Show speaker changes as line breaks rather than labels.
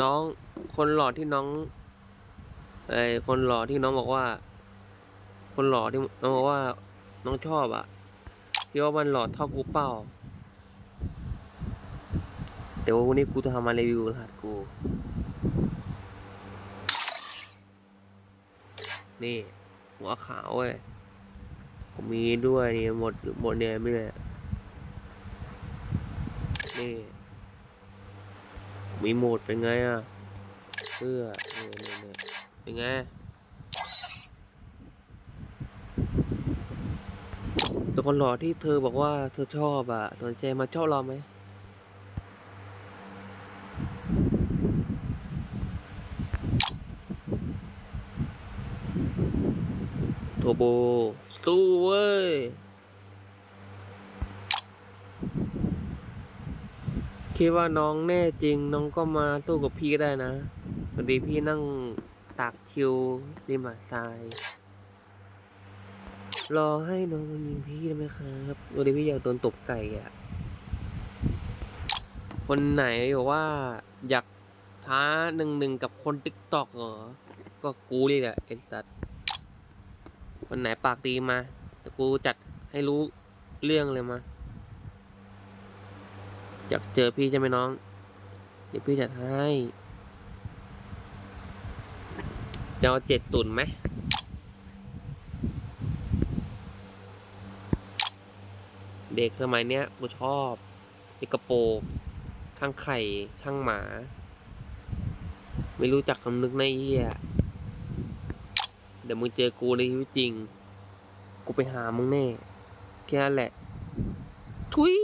น้องคนหล่อที่น้องไอคนหล่อที่น้องบอกว่า คนหล่อที่น้องบอกว่า น้องชอบอะพี่ว่ามันหล่อเท่ากูเปล่าแต่ว่าวันนี้กูจะทำมารีวิวรหัสกู นี่ หัวขาวเว้ยผมมีด้วยนี่หมดหมดเนี่ยไม่เลยนี่ มีโหมดเป็นไงอะเสื้อเนี่ยเนี่ยเนี่ยเป็นไงแต่คนหล่อที่เธอบอกว่าเธอชอบอะสนใจมาชอบเราไหมโทโบสู้เว้ย คิดว่าน้องแน่จริงน้องก็มาสู้กับพี่ก็ได้นะพอดีพี่นั่งตากชิวริมหาดทราย รอให้น้องมายิงพี่ได้ไหมครับวันนี้พี่อยากโดนตบไก่อะคนไหนบอกว่าอยากท้าหนึ่งหนึ่งกับคนติ๊กตอกเหรอ ก็กูนี่แหละไอ้สัตว์คนไหนปากดีมาแต่กูจัดให้รู้เรื่องเลยมา อยากเจอพี่ใช่ไหมน้อง เดี๋ยวพี่จัดให้จะเอาเจ็ดศูนย์ไหมเด็กสมัยเนี้ยกูชอบมีกระโปงข้างไข่ข้างหมา ไม่รู้จักคำนึกในะไอ้เหี้ยเดี๋ยวมึงเจอกูในชีวิตจริง กูไปหามึงแน่ แค่นั้นแหละ ทุย